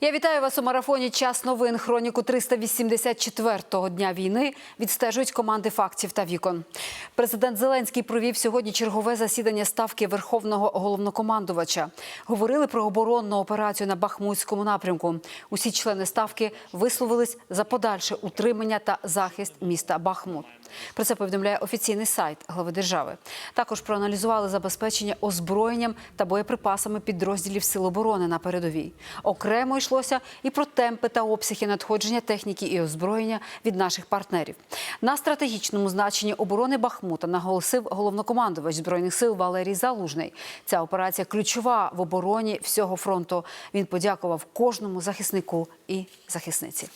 Я вітаю вас у марафоні Час новин. Хроніку 384-го дня війни відстежують команди фактів та вікон. Президент Зеленський провів сьогодні чергове засідання ставки Верховного головнокомандувача. Говорили про оборонну операцію на Бахмутському напрямку. Усі члени ставки висловились за подальше утримання та захист міста Бахмут. Про це повідомляє офіційний сайт глави держави. Також проаналізували забезпечення озброєнням та боєприпасами підрозділів Сил оборони на передовій. Окремо йшлося і про темпи та обсяги надходження техніки і озброєння від наших партнерів. На стратегічному значенні оборони Бахмута наголосив головнокомандувач збройних сил Валерій Залужний. Ця операція ключова в обороні всього фронту. Він подякував кожному захиснику і захисниці.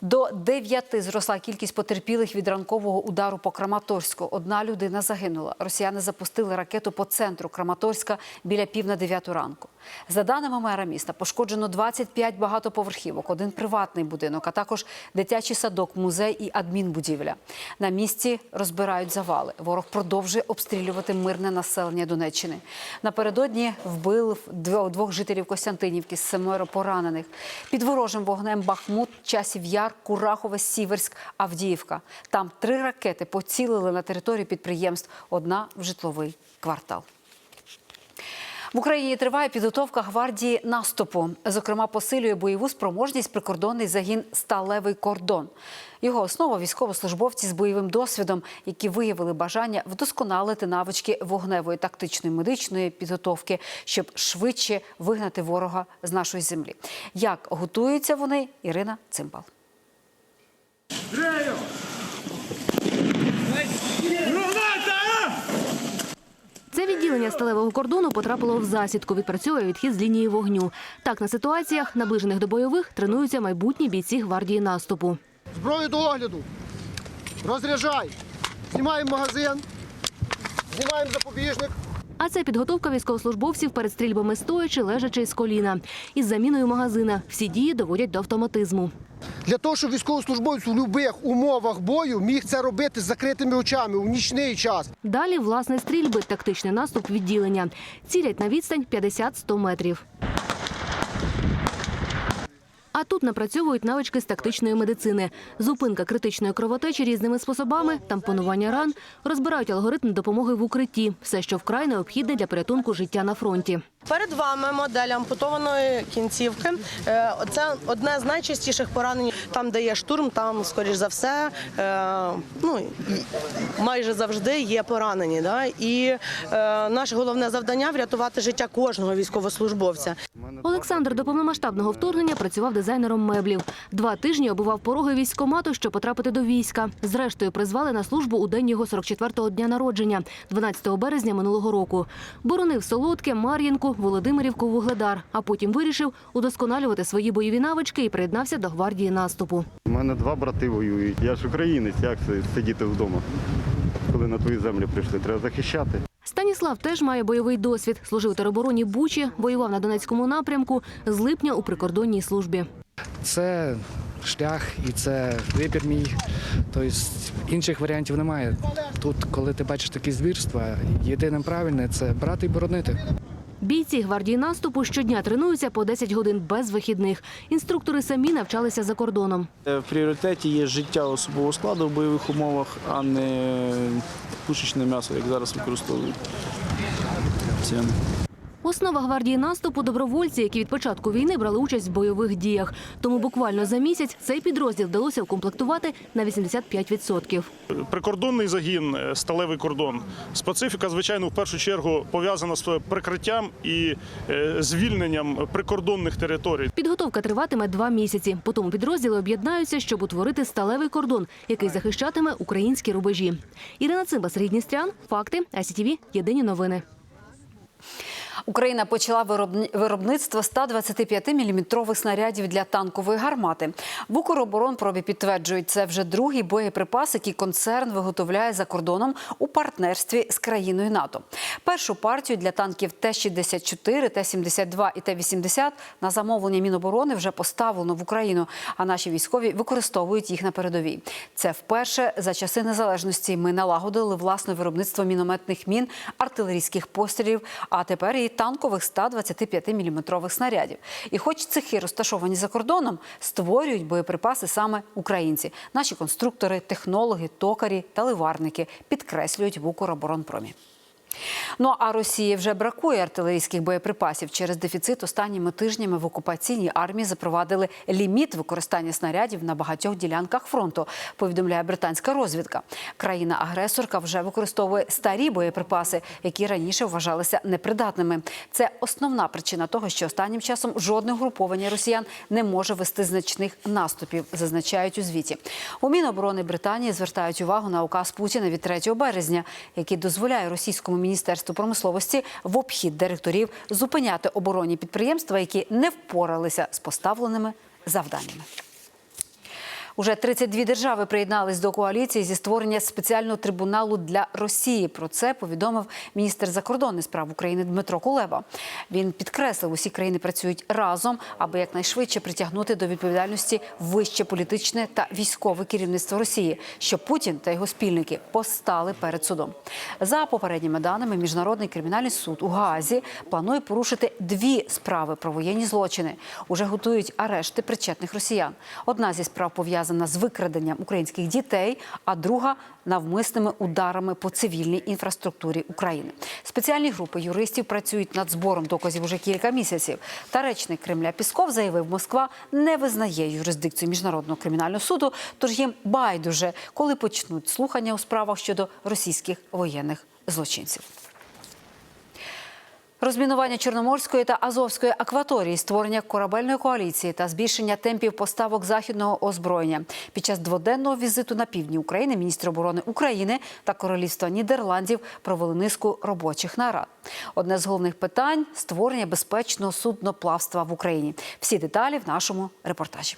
До дев'яти зросла кількість потерпілих від ранкового удару по Краматорську. Одна людина загинула. Росіяни запустили ракету по центру Краматорська біля пів на дев'яту ранку. За даними мера міста, пошкоджено 25 багатоповерхівок, один приватний будинок, а також дитячий садок, музей і адмінбудівля. На місці розбирають завали. Ворог продовжує обстрілювати мирне населення Донеччини. Напередодні вбили дво- двох жителів Костянтинівки, з семеро поранених. Під ворожим вогнем Бахмут, Часів Яр, Курахове, Сіверськ, Авдіївка. Там три ракети поцілили на територію підприємств, одна в житловий квартал. В Україні триває підготовка гвардії наступу. Зокрема, посилює бойову спроможність прикордонний загін Сталевий кордон. Його основа військовослужбовці з бойовим досвідом, які виявили бажання вдосконалити навички вогневої тактичної медичної підготовки, щоб швидше вигнати ворога з нашої землі. Як готуються вони, Ірина Цимбал. Це відділення сталевого кордону потрапило в засідку. Відпрацьовує відхід з лінії вогню. Так на ситуаціях, наближених до бойових, тренуються майбутні бійці гвардії наступу. Зброю до огляду. Розряджай. Знімаємо магазин. Знімаємо запобіжник. А це підготовка військовослужбовців перед стрільбами стоячи, лежачи з коліна. Із заміною магазина всі дії доводять до автоматизму. Для того, щоб військовослужбовець у будь-яких умовах бою міг це робити з закритими очами у нічний час. Далі власне стрільби, тактичний наступ відділення. Цілять на відстань 50-100 метрів. А тут напрацьовують навички з тактичної медицини. Зупинка критичної кровотечі різними способами, тампонування ран, розбирають алгоритм допомоги в укритті. Все, що вкрай необхідне для порятунку життя на фронті. Перед вами модель ампутованої кінцівки. Е, Це одне з найчастіших поранень. Там, де є штурм, там, скоріш за все, е, ну, майже завжди є поранені. Да? І е, наше головне завдання врятувати життя кожного військовослужбовця. Олександр до повномасштабного вторгнення працював дизайнером меблів. Два тижні обував пороги військкомату, щоб потрапити до війська. Зрештою, призвали на службу у день його 44-го дня народження, 12 березня минулого року. Боронив Солодке, Мар'їнку, Володимирівку, Вугледар. А потім вирішив удосконалювати свої бойові навички і приєднався до гвардії наступу. У мене два брати воюють. Я ж українець, як сидіти вдома, коли на твою землю прийшли? Треба захищати. Станіслав теж має бойовий досвід. Служив у теробороні Бучі, воював на Донецькому напрямку з липня у прикордонній службі. Це шлях і це вибір мій. Тобто інших варіантів немає. Тут, коли ти бачиш такі звірства, єдиним правильне це брати і боронити. Бійці гвардії наступу щодня тренуються по 10 годин без вихідних. Інструктори самі навчалися за кордоном. Е, В пріоритеті є життя особового складу в бойових умовах, а не пушечне м'ясо, як зараз використовують. Це Основа гвардії наступу добровольці, які від початку війни брали участь в бойових діях. Тому буквально за місяць цей підрозділ вдалося укомплектувати на 85%. Прикордонний загін, е, сталевий кордон. Специфіка, звичайно, в першу чергу пов'язана з прикриттям і е, звільненням прикордонних територій. Підготовка триватиме два місяці. Потім підрозділи об'єднаються, щоб утворити сталевий кордон, який захищатиме українські рубежі. Ірина Цимба, Сергій Дністрян, факти, АСІТІВІ, єдині новини. Україна почала виробни- виробництво 125-мм снарядів для танкової гармати. В Укроборонпробі підтверджують, це вже другий боєприпас, який концерн виготовляє за кордоном у партнерстві з країною НАТО. Першу партію для танків Т-64, Т-72 і Т-80 на замовлення Міноборони вже поставлено в Україну, а наші військові використовують їх на передовій. Це вперше за часи незалежності ми налагодили власне виробництво мінометних мін, артилерійських пострілів, а тепер і танкових 125-мм снарядів. І хоч цехи розташовані за кордоном, створюють боєприпаси саме українці. Наші конструктори, технологи, токарі та ливарники підкреслюють в Укроборонпромі. Ну а Росії вже бракує артилерійських боєприпасів. Через дефіцит останніми тижнями в окупаційній армії запровадили ліміт використання снарядів на багатьох ділянках фронту. Повідомляє британська розвідка. Країна-агресорка вже використовує старі боєприпаси, які раніше вважалися непридатними. Це основна причина того, що останнім часом жодне груповання росіян не може вести значних наступів, зазначають у звіті. У Міноборони Британії звертають увагу на указ Путіна від 3 березня, який дозволяє російському міністерству промисловості в обхід директорів зупиняти оборонні підприємства, які не впоралися з поставленими завданнями. Уже 32 держави приєднались до коаліції зі створення спеціального трибуналу для Росії. Про це повідомив міністр закордонних справ України Дмитро Кулеба. Він підкреслив, усі країни працюють разом, аби якнайшвидше притягнути до відповідальності вище політичне та військове керівництво Росії, щоб Путін та його спільники постали перед судом. За попередніми даними, міжнародний кримінальний суд у Гаазі планує порушити дві справи про воєнні злочини. Уже готують арешти причетних росіян. Одна зі справ пов'язана з викраденням українських дітей, а друга навмисними ударами по цивільній інфраструктурі України. Спеціальні групи юристів працюють над збором доказів уже кілька місяців. Та речник Кремля Пісков заявив, Москва не визнає юрисдикцію міжнародного кримінального суду, тож їм байдуже, коли почнуть слухання у справах щодо російських воєнних злочинців. Розмінування Чорноморської та Азовської акваторії, створення корабельної коаліції та збільшення темпів поставок західного озброєння. Під час дводенного візиту на півдні України міністр оборони України та Королівства Нідерландів провели низку робочих нарад. Одне з головних питань створення безпечного судноплавства в Україні. Всі деталі в нашому репортажі.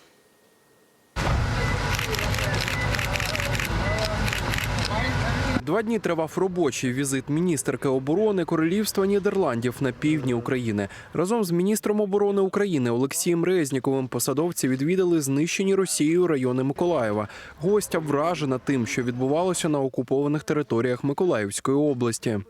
Два дні тривав робочий візит міністерки оборони Королівства Нідерландів на півдні України. Разом з міністром оборони України Олексієм Резніковим посадовці відвідали знищені Росією райони Миколаєва. Гостя вражена тим, що відбувалося на окупованих територіях Миколаївської області.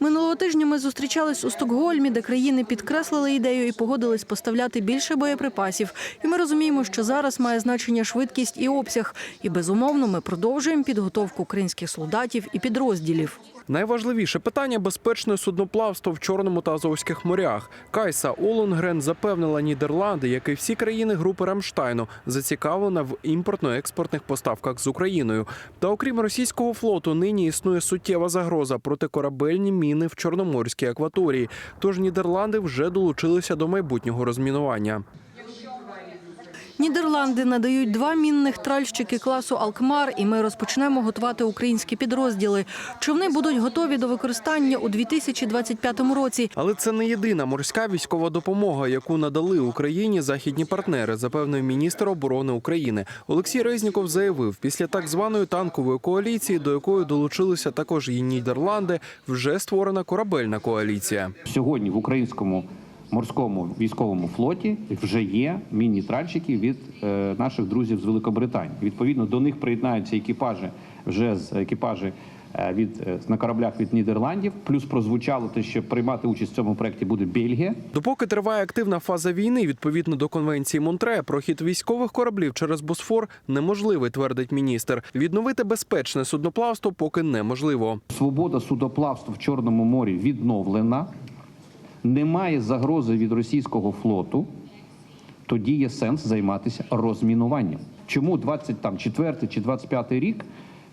Минулого тижня ми зустрічались у Стокгольмі, де країни підкреслили ідею і погодились поставляти більше боєприпасів. І ми розуміємо, що зараз має значення швидкість і обсяг. І безумовно, ми продовжуємо підготовку українських солдатів і підрозділів. Найважливіше питання безпечне судноплавство в Чорному та Азовських морях. Кайса Олонгрен запевнила Нідерланди, як і всі країни групи Рамштайну, зацікавлена в імпортно-експортних поставках з Україною. Та окрім російського флоту, нині існує суттєва загроза протикорабельні міни в Чорноморській акваторії. Тож Нідерланди вже долучилися до майбутнього розмінування. Нідерланди надають два мінних тральщики класу Алкмар, і ми розпочнемо готувати українські підрозділи. Човни будуть готові до використання у 2025 році. Але це не єдина морська військова допомога, яку надали Україні західні партнери, запевнив міністр оборони України. Олексій Резніков заявив, після так званої танкової коаліції, до якої долучилися також і Нідерланди, вже створена корабельна коаліція. Сьогодні в українському морському військовому флоті вже є міні-тральщики від е, наших друзів з Великобританії. Відповідно, до них приєднаються екіпажі вже з екіпажі е, від е, на кораблях від Нідерландів. Плюс прозвучало те, що приймати участь в цьому проєкті буде Бельгія. Допоки триває активна фаза війни, відповідно до конвенції Монтре, прохід військових кораблів через Босфор неможливий, твердить міністр. Відновити безпечне судноплавство поки неможливо. Свобода судоплавства в Чорному морі відновлена. Немає загрози від російського флоту. Тоді є сенс займатися розмінуванням. Чому 24 чи 25 рік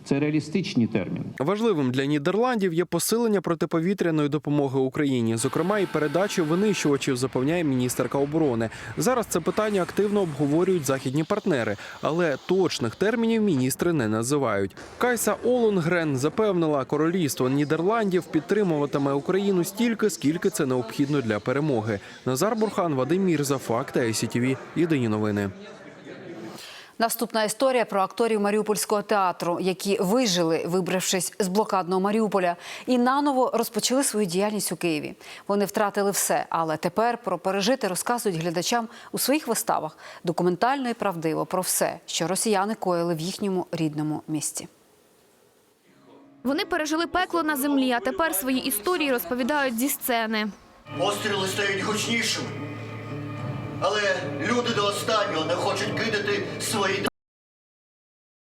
Це реалістичні терміни. Важливим для Нідерландів є посилення протиповітряної допомоги Україні, зокрема і передачі винищувачів, запевняє міністерка оборони. Зараз це питання активно обговорюють західні партнери, але точних термінів міністри не називають. Кайса Олонгрен запевнила, королівство Нідерландів підтримуватиме Україну стільки, скільки це необхідно для перемоги. Назар Бурхан, Вадим Мірза, Факти ICTV. Єдині новини. Наступна історія про акторів Маріупольського театру, які вижили, вибравшись з блокадного Маріуполя, і наново розпочали свою діяльність у Києві. Вони втратили все, але тепер про пережити розказують глядачам у своїх виставах документально і правдиво про все, що росіяни коїли в їхньому рідному місті. Вони пережили пекло на землі, а тепер свої історії розповідають зі сцени. Постріли стають гучнішими. Але люди до останнього не хочуть кидати свої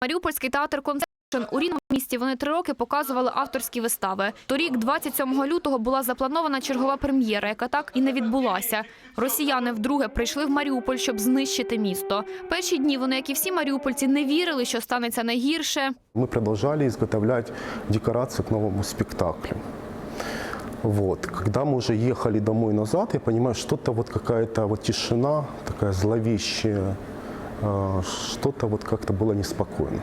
Маріупольський театр «Концепшн» у рідному місті вони три роки показували авторські вистави. Торік, 27 лютого, була запланована чергова прем'єра, яка так і не відбулася. Росіяни вдруге прийшли в Маріуполь, щоб знищити місто. Перші дні вони, як і всі маріупольці, не вірили, що станеться найгірше. Мы продолжали изготовлять декорации к новому спектаклю. Вот. Когда мы уже ехали домой назад, я понимаю, что-то вот какая-то вот тишина, такая зловещая, э, что-то вот как-то было неспокойно.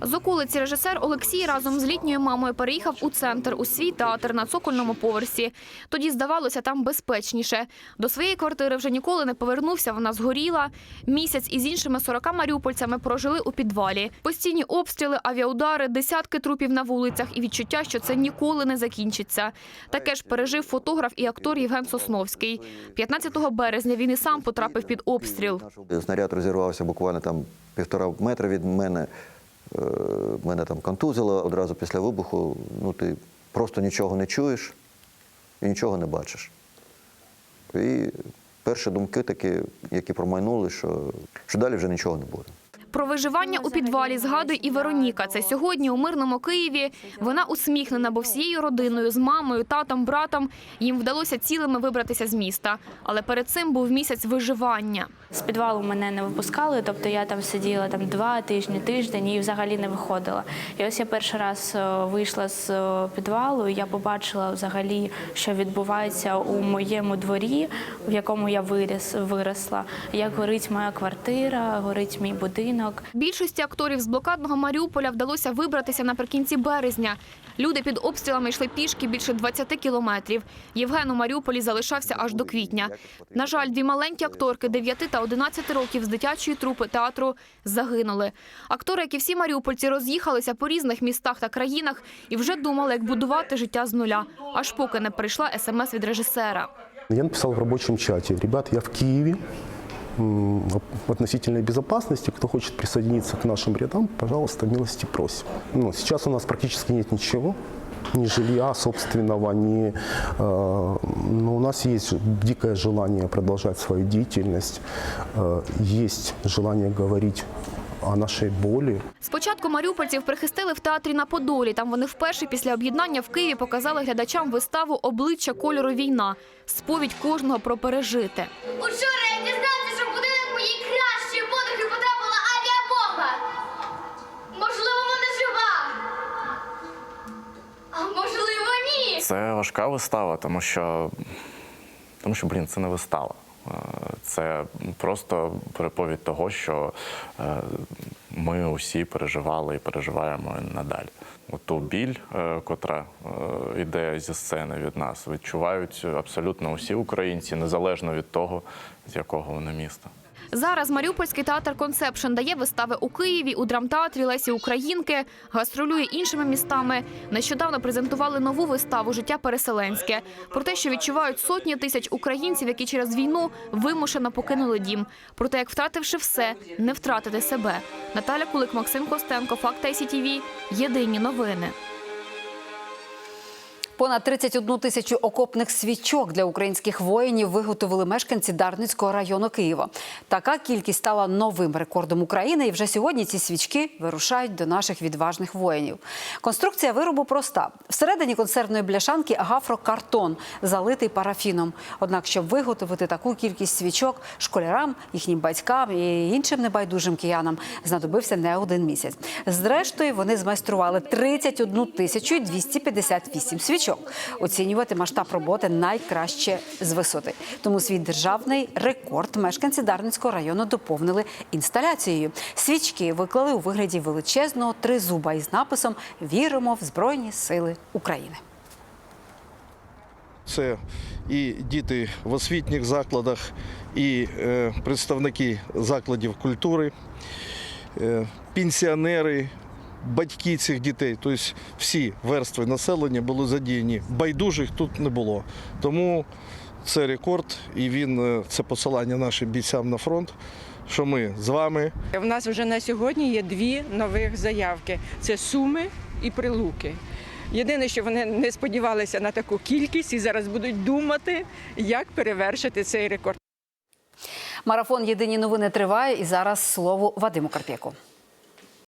З околиці режисер Олексій разом з літньою мамою переїхав у центр у свій театр на цокольному поверсі. Тоді здавалося там безпечніше. До своєї квартири вже ніколи не повернувся. Вона згоріла. Місяць із іншими 40 маріупольцями прожили у підвалі. Постійні обстріли, авіаудари, десятки трупів на вулицях і відчуття, що це ніколи не закінчиться. Таке ж пережив фотограф і актор Євген Сосновський. 15 березня він і сам потрапив під обстріл. Снаряд розірвався буквально там півтора метра від мене. Е, Мене там контузило одразу після вибуху. Ну, ти просто нічого не чуєш і нічого не бачиш. І перші думки такі, які промайнули, що, що далі вже нічого не буде. Про виживання у підвалі згадує і Вероніка. Це сьогодні у мирному Києві. Вона усміхнена, бо всією родиною з мамою, татом, братом їм вдалося цілими вибратися з міста. Але перед цим був місяць виживання. З підвалу мене не випускали, тобто я там сиділа там два тижні, тиждень і взагалі не виходила. І ось я перший раз е, вийшла з е, підвалу, і я побачила взагалі, що відбувається у моєму дворі, в якому я виріс, виросла. Як горить моя квартира, горить мій будинок. Більшості акторів з блокадного Маріуполя вдалося вибратися наприкінці березня. Люди під обстрілами йшли пішки більше 20 кілометрів. Євген у Маріуполі залишався аж до квітня. На жаль, дві маленькі акторки 9 та 11 років з дитячої трупи театру загинули. Актори, як і всі маріупольці, роз'їхалися по різних містах та країнах і вже думали, як будувати життя з нуля, аж поки не прийшла смс від режисера. Я написал в рабочем чате, ребят, я в в относительной безопасности, кто хочет присоединиться к нашим рядам, пожалуйста, милости просим. Ну, сейчас у нас практически нет ничего, ни жилья собственного, ни, э, но у нас есть дикое желание продолжать свою деятельность, э, есть желание говорить о нашей боли. Спочатку маріупольців прихистили в театрі на Подолі. Там вони вперше після об'єднання в Києві показали глядачам виставу Обличчя кольору війна. Сповідь кожного про пережите. Учора Це важка вистава, тому що, тому що блін, це не вистава. Е, Це просто переповідь того, що е, ми усі переживали і переживаємо надалі. Ту біль, е, котра йде зі сцени від нас, відчувають абсолютно усі українці, незалежно від того, з якого вони міста. Зараз Маріупольський театр «Концепшн» дає вистави у Києві, у драмтеатрі Лесі Українки, гастролює іншими містами. Нещодавно презентували нову виставу Життя переселенське про те, що відчувають сотні тисяч українців, які через війну вимушено покинули дім. Про те, як втративши все, не втратити себе. Наталя Кулик, Максим Костенко, Факт ICTV. Єдині новини. Понад 31 тисячу окопних свічок для українських воїнів виготовили мешканці Дарницького району Києва. Така кількість стала новим рекордом України, і вже сьогодні ці свічки вирушають до наших відважних воїнів. Конструкція виробу проста: всередині консервної бляшанки агафрокартон, залитий парафіном. Однак, щоб виготовити таку кількість свічок школярам, їхнім батькам і іншим небайдужим киянам, знадобився не один місяць. Зрештою, вони змайстрували 31 тисячу 258 свічок. Оцінювати масштаб роботи найкраще з висоти. Тому свій державний рекорд мешканці Дарницького району доповнили інсталяцією. Свічки виклали у вигляді величезного тризуба із написом Віримо в Збройні Сили України. Це і діти в освітніх закладах, і е, представники закладів культури, е, пенсіонери, батьки цих дітей. Тобто всі верстви населення були задіяні. Байдужих тут не було. Тому це рекорд, і він е, це посилання нашим бійцям на фронт. Що ми з вами У нас вже на сьогодні є дві нових заявки: це Суми і Прилуки. Єдине, що вони не сподівалися на таку кількість і зараз будуть думати, як перевершити цей рекорд. Марафон Єдині новини триває. І зараз слово Вадиму Карп'яку.